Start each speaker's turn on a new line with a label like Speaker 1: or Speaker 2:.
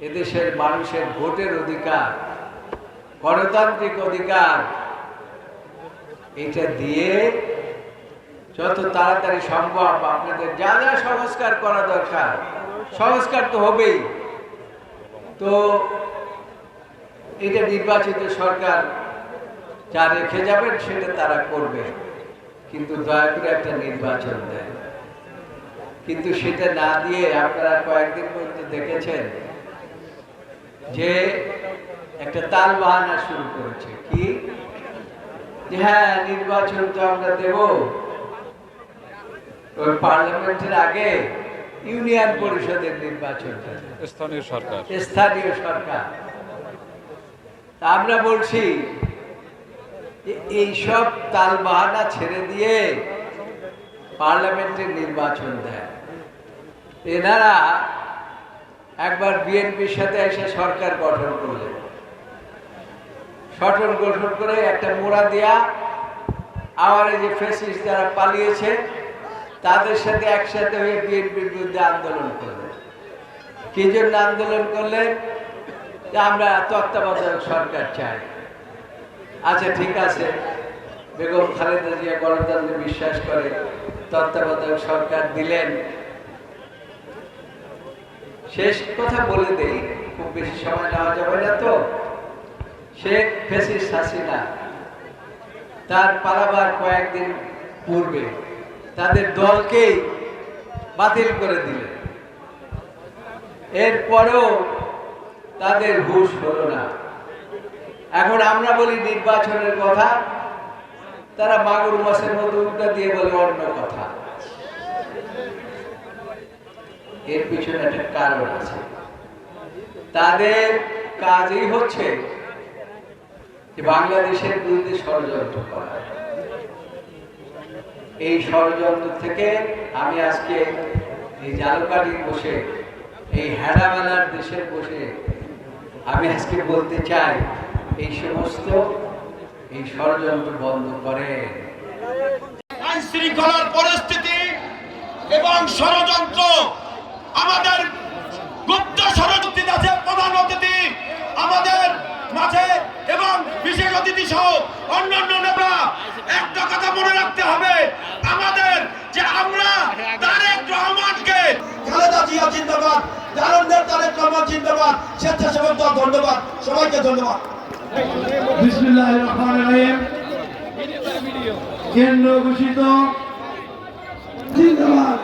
Speaker 1: এদেশের মানুষের ভোটের অধিকার, গণতান্ত্রিক অধিকার, এটা দিয়ে যত তাড়াতাড়ি সম্ভব আপনাদের যা যা সংস্কার করা দরকার, সংস্কার তো হবেই। তো এটা নির্বাচিত সরকার যা রেখে যাবেন, সেটা তারা করবে। কিন্তু দয়া করে একটা নির্বাচন দেয় কিন্তু সেটা না দিয়ে আপনারা কয়েকদিন পর্যন্ত দেখেছেন যে একটা তাল বাহানা শুরু করেছে। কি? হ্যাঁ নির্বাচন তো আমরা দেব। ওই পার্লামেন্টের আগে ইউনিয়ন পরিষদের নির্বাচন
Speaker 2: স্থানীয় সরকার।
Speaker 1: স্থানীয় সরকার। তা আমরা বলছি যে এইসব তাল বাহানা ছেড়ে দিয়ে পার্লামেন্টের নির্বাচন দেয়। এনারা একবার বিএনপির সাথে এসে সরকার গঠন করলেন সরকার গঠন করে একটা মোড়া দেয়া আবার এই যে ফেসিস যারা পালিয়েছে, তাদের সাথে একসাথে হয়ে বিএনপির বিরুদ্ধে আন্দোলন করলেন কি জন্য আন্দোলন করলেন আমরা তত্ত্বাবধায়ক সরকার চাই। আচ্ছা ঠিক আছে। বেগম খালেদা জিয়া গণতন্ত্রে বিশ্বাস করে তত্ত্বাবধায়ক সরকার দিলেন। শেষ কথা বলে দেই, খুব বেশি সময় নেওয়া যাবে না তো। শেখ ফেসিস হাসিনা, তার পালাবার কয়েকদিন পূর্বে তাদের দলকেই বাতিল করে দিলে। এরপরেও তাদের হুশ হলো না। এখন আমরা বলি নির্বাচনের কথা, তারা মাগুর মাসের মতো উল্টা দিয়ে বলে অন্য কথা। এর পিছনে একটা কারণ আছে। তাদের কাজই হচ্ছে বাংলাদেশের বিরুদ্ধে ষড়যন্ত্র করা। এই ষড়যন্ত্র থেকে আমি আজকে এই জালকাটি বসে, এই হেডামেলার দেশের বসে আমি আজকে বলতে চাই, এই সমস্ত এই ষড়যন্ত্র বন্ধ করে
Speaker 3: আইন শৃঙ্খলার পরিস্থিতি এবং ষড়যন্ত্র আমাদের গুপ্ত ষড়যন্ত্র আছে প্রধান অতিথি আমাদের মাঝে এবং বিশেষ অতিথি সহ অন্যান্য নেতা। একটা কথা মনে রাখতে হবে আমাদের যে আমরা তারেক রহমানকে খালেদা জিয়া জিন্দাবাদ জালন্দের তারেক রহমান জিন্দাবাদ স্বেচ্ছাসেবক দল ধন্যবাদ সবাইকে ধন্যবাদ।
Speaker 4: বিসমুল্লাহ রহমান রহিম। কেন্দ্র ঘোষিত। জিন্দাবাদ।